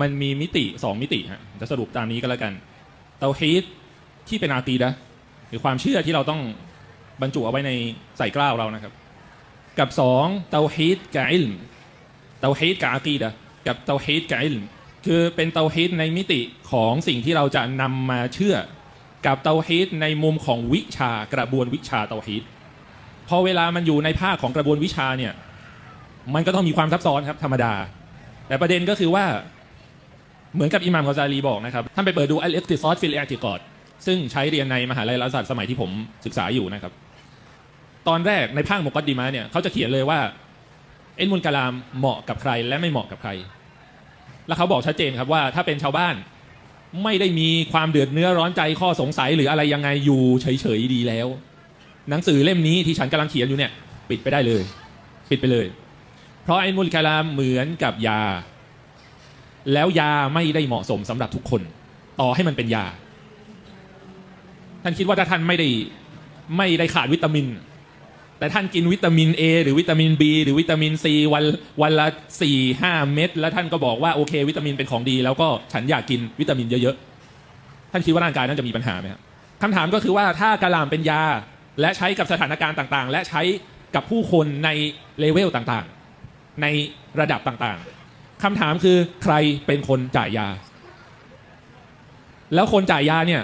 มันมีมิติสองมิติฮะจะสรุปตามนี้ก็แล้วกัน เตาฮีดที่เป็นอาตีดะหรือความเชื่อที่เราต้องบรรจุเอาไว้ในใส่กล้าวเรานะครับ กับสองเตาฮีดกับอิลมเตาฮีดกับอาตีดะกับเตาฮีดกับอิลมคือเป็นเตาฮีดในมิติของสิ่งที่เราจะนำมาเชื่อ กับเตาฮีดในมุมของวิชากระบวนวิชาเตาฮีดพอเวลามันอยู่ในภาคของกระบวนวิชาเนี่ยมันก็ต้องมีความซับซ้อนครับธรรมดา แต่ประเด็นก็คือว่า เหมือนกับอิหม่ามกอซาลีบอกนะครับ ท่านไปเปิดดูอัลเอ t ติซอสฟิลเอติกอดซึ่งใช้เรียนในมหาลัยรัฐศาสตร์สมัยที่ผมศึกษาอยู่นะครับ ตอนแรกในภาคมุกอดดิมาเนี่ยเขาจะเขียนเลยว่าเอ็นมุลกะลามเหมาะกับใครและไม่เหมาะกับใคร แล้วเขาบอกชัดเจนครับว่าถ้าเป็นชาวบ้านไม่ได้มีความเดือดเนื้อร้อนใจข้อสงสัยหรืออะไรยังไงอยู่เฉยๆดีแล้ว หนังสือเล่มนี้ที่ฉันกำลังเขียนอยู่เนี่ย ปิดไปได้เลย ปิดไปเลย เพราะไอ้มุลกะลามเหมือนกับยา แล้วยาไม่ได้เหมาะสมสำหรับทุกคน ต่อให้มันเป็นยา ท่านคิดว่าถ้าท่านไม่ได้ไม่ได้ขาดวิตามิน แต่ท่านกินวิตามิน A หรือวิตามิน B หรือวิตามิน C วันวันละสี่ห้าเม็ดแล้วท่านก็บอกว่าโอเค วิตามินเป็นของดี แล้วก็ฉันอยากกินวิตามินเยอะๆท่านคิดว่าร่างกายนั้นจะมีปัญหาไหมครับคำถามก็คือว่าถ้ากระหล่ำเป็นยาและใช้กับสถานการณ์ต่างๆ และใช้กับผู้คนในเลเวลต่างๆ ในระดับต่างๆ คำถามคือใครเป็นคนจ่ายยา แล้วคนจ่ายยาเนี่ย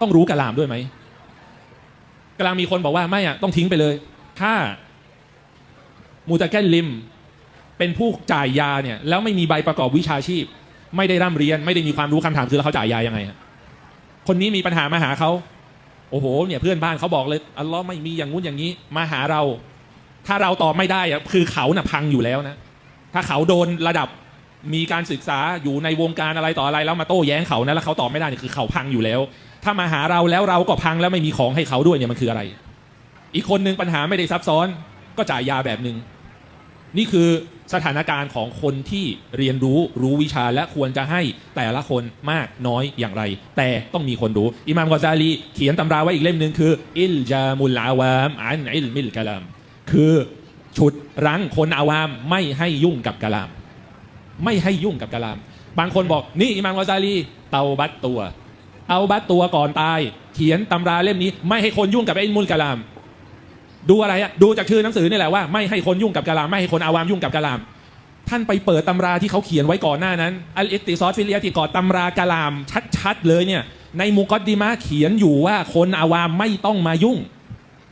ต้องรู้กะลามด้วยไหมกำลังมีคนบอกว่าไม่อะต้องทิ้งไปเลย ถ้ามูตะแกนลิม เป็นผู้จ่ายยาเนี่ย แล้วไม่มีใบประกอบวิชาชีพ ไม่ได้ร่ำเรียน ไม่ได้มีความรู้คำถามคือแล้วเขาจ่ายยายังไงฮะคนนี้มีปัญหามาหาเขาโอ้โหเนี่ยเพื่อนบ้านเขาบอกเลยอัลลอฮ์ไม่มีอย่างงู้นอย่างนี้มาหาเรา ถ้าเราตอบไม่ได้อะคือเขาน่ะพังอยู่แล้วนะ ถ้าเขาโดนระดับ มีการศึกษาอยู่ในวงการอะไรต่ออะไรแล้วมาโต้แย้งเขานะแล้วเขาตอบไม่ได้เนี่ยคือเขาพังอยู่แล้ว ถ้ามาหาเราแล้วเราก็พังแล้วไม่มีของให้เขาด้วยเนี่ยมันคืออะไร อีกคนนึงปัญหาไม่ได้ซับซ้อน ก็จ่ายยาแบบหนึ่งนี่คือสถานการณ์ของคนที่เรียนรู้รู้วิชาและควรจะให้แต่ละคนมากน้อยอย่างไร แต่ต้องมีคนรู้อิหม่ามกอซาลี เขียนตำราไว้อีกเล่มหนึ่งคือ อิลจามุลอาวามอันอิลมิลกะลาม คือ ฉุดรั้งคนอาวามไม่ให้ยุ่งกับกะลาม ไม่ให้ยุ่งกับกะลาม บางคนบอกนี่อิมามกอซาลีเตาบัตตัว เอาบัตตัวก่อนตาย เขียนตำราเล่มนี้ ไม่ให้คนยุ่งกับไอ้มุลกะลาม ดูอะไรอะดูจากชื่อหนังสือนี่แหละว่าไม่ให้คนยุ่งกับกะลาม ไม่ให้คนอาวามยุ่งกับกะลาม ท่านไปเปิดตำราที่เขาเขียนไว้ก่อนหน้านั้นอัลอิติซอสฟิลิยติกอตำรากะลาม ชัดๆเลยเนี่ยในมุกอดดิมะเขียนอยู่ว่าคนอาวามไม่ต้องมายุ่ง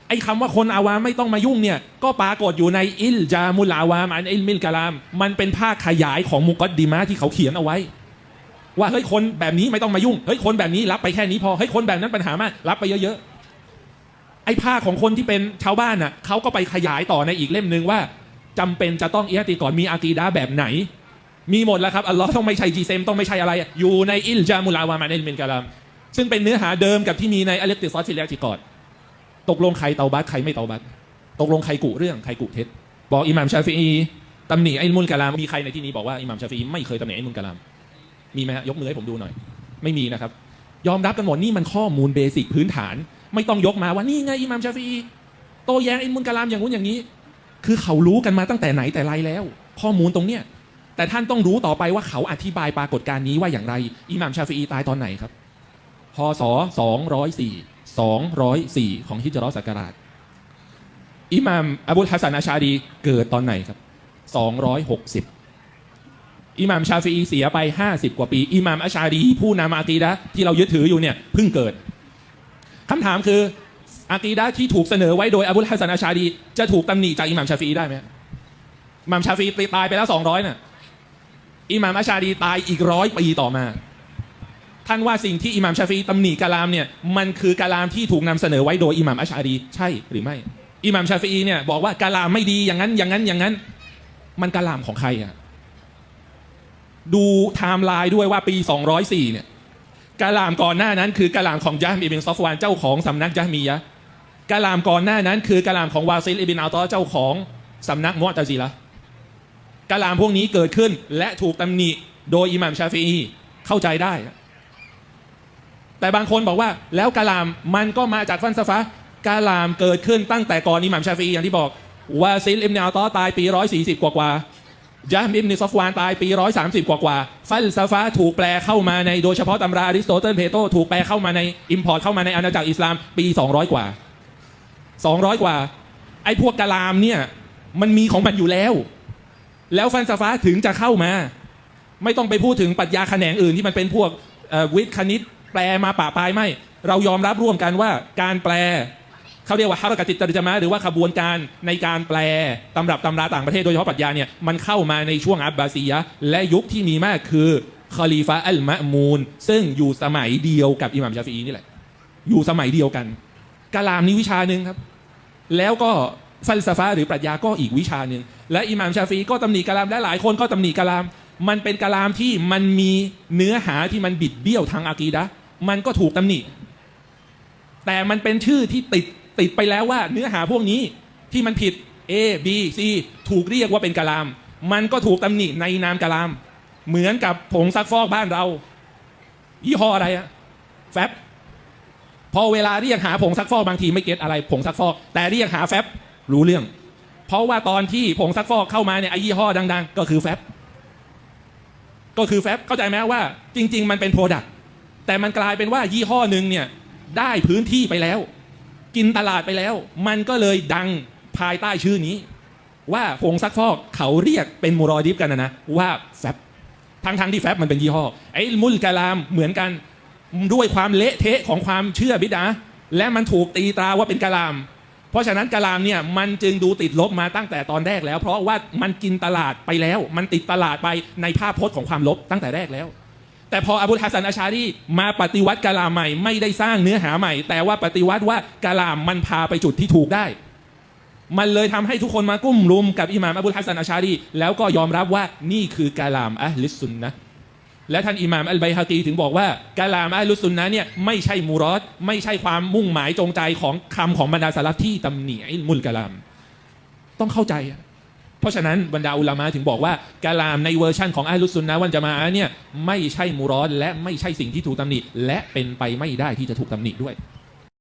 ไอ้คำว่าคนอาวามไม่ต้องมายุ่งเนี่ย ก็ปรากฏอยู่ในอิลจามุลอาวามอันอิลมิลกะลาม มันเป็นภาคขยายของมุกอดดิมะที่เขาเขียนเอาไว้ ว่าเฮ้ยคนแบบนี้ไม่ต้องมายุ่งเฮ้ยคนแบบนี้รับไปแค่นี้พอเฮ้ยคนแบบนั้นปัญหามากรับไปเยอะๆไอ้ภาคของคนที่เป็นชาวบ้านน่ะเขาก็ไปขยายต่อในอีกเล่มหนึ่งว่าจำเป็นจะต้องเอียติก่อนมีอากีดาแบบไหน มีหมดแล้วครับอัลลอฮ์ต้องไม่ใช่จีเซมต้องไม่ใช่อะไร อยู่ในอิลจามุลอาวามอันอิลมิลกะลามซึ่งเป็นเนื้อหาเดิมกับที่มีในอัลเลติซอสฟิลติกอด ตกลงใครเตาบัตใครไม่เตาบัตตกลงใครกุเรื่องใครกุเท็จ บอกอิหม่ามชาฟีอีตำหนิไอ้มุลกะลามมีใครในที่นี้บอกว่าอิหม่ามชาฟีอีไม่เคยตำหนิไอ้มุลกะลามมีไหมฮะยกมือให้ผมดูหน่อย ไม่มีนะครับ ยอมรับกันหมดนี่มันข้อมูลเบสิกพื้นฐาน ไม่ต้องยกมาว่านี่ไงอิหม่ามชาฟีอีโตแย้งไอ้มุลกะลามอย่างงู้นอย่างนี้ คือเขารู้กันมาตั้งแต่ไหนแต่ไรแล้ว ข้อมูลตรงเนี้ยแต่ท่านต้องรู้ต่อไปว่าเขาอธิบายปรากฏการณ์นี้ว่าอย่างไรอิหม่ามชาฟีอีตายตอนไหนครับพศ204 204 ของฮิจรัสักราช อิหม่ามอบุลฮัสซันอาชาดีเกิดตอนไหนครับ 260 อิหม่ามชาฟีเสียไป 50 กว่าปี อิหม่ามอาชาดี ผู้นำอากีดะที่เรายึดถืออยู่เนี่ยเพิ่งเกิดคำถามคืออากีดะที่ถูกเสนอไว้โดยอบุลฮัสซันอาชาดี จะถูกตำหนิจากอิหม่ามชาฟีได้ไหมอิหม่ามชาฟีอีตายไปแล้ว 200น่ะอิหม่ามอาชาดีตายอีกร้อยปีต่อมา ท่านว่าสิ่งที่อิหม่ามชาฟีอีตำหนิกะลามเนี่ยมันคือกะลามที่ถูกนำเสนอไว้โดยอิหม่ามอัชอารีใช่หรือไม่อิหม่ามชาฟีเนี่ยบอกว่ากะลามไม่ดีอย่างนั้นอย่างนั้นอย่างนั้น มันกะลามของใครอะดูไทม์ไลน์ด้วยว่าปี 204เนี่ยกะลามก่อนหน้านั้นคือกะลามของยะฮ์มอิบินซอฟวานเจ้าของสำนักยะฮ์มียะกะลามก่อนหน้านั้นคือกะลามของวาซิลอิบินอัลตอเจ้าของสำนักมุอ์ตะซีละกะลามพวกนี้เกิดขึ้นและถูกตำหนิโดยอิหม่ามชาฟีเข้าใจได้ แต่บางคนบอกว่าแล้วกะลามมันก็มาจากฟันซะฟะกะลามเกิดขึ้นตั้งแต่ก่อนอิหม่ามชาฟีอย่างที่บอกวาซิลอิมเนอัลตอตายปี 140 กว่ากว่าจามอิบนิซอฟวานตายปี 130 กว่ากว่าฟัลซาฟาถูกแปลเข้ามาในโดยเฉพาะตำราอริสโตเติลเพโตถูกแปลเข้ามาในอิมพอร์ตเข้ามาในอาณาจักรอิสลามปี 200 กว่า 200 กว่า ไอ้พวกกะลามเนี่ยมันมีของมันอยู่แล้ว แล้วฟันซาฟาถึงจะเข้ามา ไม่ต้องไปพูดถึงปรัชญาแขนงอื่นที่มันเป็นพวกวิทย์คณิต แปลมาป่าปลายไม่ เรายอมรับร่วมกันว่าการแปลเขาเรียกว่าฮารากติตรจมะหรือว่าขบวนการในการแปลตำรับตำราต่างประเทศโดยเฉพาะปรัชญาเนี่ยมันเข้ามาในช่วงอับบาซียะและยุคที่มีมากคือคอลีฟาอัลมะมูนซึ่งอยู่สมัยเดียวกับอิหม่ามชาฟีอีนี่แหละ อยู่สมัยเดียวกันกะลามนี่วิชาหนึ่งครับ แล้วก็ฟัลซาฟะหรือปรัชญาก็อีกวิชาหนึ่งและอิหม่ามชาฟีก็ตำหนิกะลามและหลายคนก็ตำหนิกะลาม มันเป็นกะลามที่มันมีเนื้อหาที่มันบิดเบี้ยวทางอากีดะมันก็ถูกตำหนิ แต่มันเป็นชื่อที่ติดติดไปแล้วว่า เนื้อหาพวกนี้ที่มันผิด A B C ถูกเรียกว่าเป็นกะลาม มันก็ถูกตำหนิในนามกะลาม เหมือนกับผงซักฟอกบ้านเรา ยี่ห้ออะไรอะแฟบพอเวลาเรียกหาผงซักฟอกบางทีไม่เก็ตอะไรผงซักฟอก แต่เรียกหาแฟบรู้เรื่อง เพราะว่าตอนที่ผงซักฟอกเข้ามาเนี่ยไอ้ยี่ห้อดัง ๆ ก็คือแฟบ ก็คือแฟบเข้าใจไหมว่าจริง ๆ มันเป็นโปรดักต์แต่มันกลายเป็นว่ายี่ห้อหนึ่งเนี่ยได้พื้นที่ไปแล้ว กินตลาดไปแล้ว มันก็เลยดังภายใต้ชื่อนี้ ว่าผงซักฟอกเขาเรียกเป็นมูรอดิฟกันนะนะว่าแฟบทั้งทั้งๆที่แฟบมันเป็นยี่ห้อไอ้มุลกะลามเหมือนกันด้วยความเละเทะของความเชื่อบิดาและมันถูกตีตราว่าเป็นกะลาม เพราะฉะนั้นกะลามเนี่ยมันจึงดูติดลบมาตั้งแต่ตอนแรกแล้ว เพราะว่ามันกินตลาดไปแล้ว มันติดตลาดไปในภาพพจน์ของความลบตั้งแต่แรกแล้ว แต่พออบูลฮัสซันอาชารีมาปฏิวัติกะลามใหม่ไม่ได้สร้างเนื้อหาใหม่ แต่ว่าปฏิวัติว่ากะลามมันพาไปจุดที่ถูกได้ มันเลยทำให้ทุกคนมากุ้มรุมกับอิหม่ามอบูลฮัสซันอาชารีแล้วก็ยอมรับว่านี่คือกะลามอะลิสซุนนะ และท่านอิหม่ามอัลไบฮะกีถึงบอกว่ากาลามอัลุสซุนนะเนี่ยไม่ใช่มูรอดไม่ใช่ความมุ่งหมายจงใจของคำของบรรดาสลัที่ตำหนิอิมุลกะลาม ต้องเข้าใจ เพราะฉะนั้นบรรดาอุลามะถึงบอกว่ากาลามในเวอร์ชั่นของอัลลุสซุนนะวันจะมาเนี่ยไม่ใช่มูรอดและไม่ใช่สิ่งที่ถูกตำหนิและเป็นไปไม่ได้ที่จะถูกตำหนิด้วย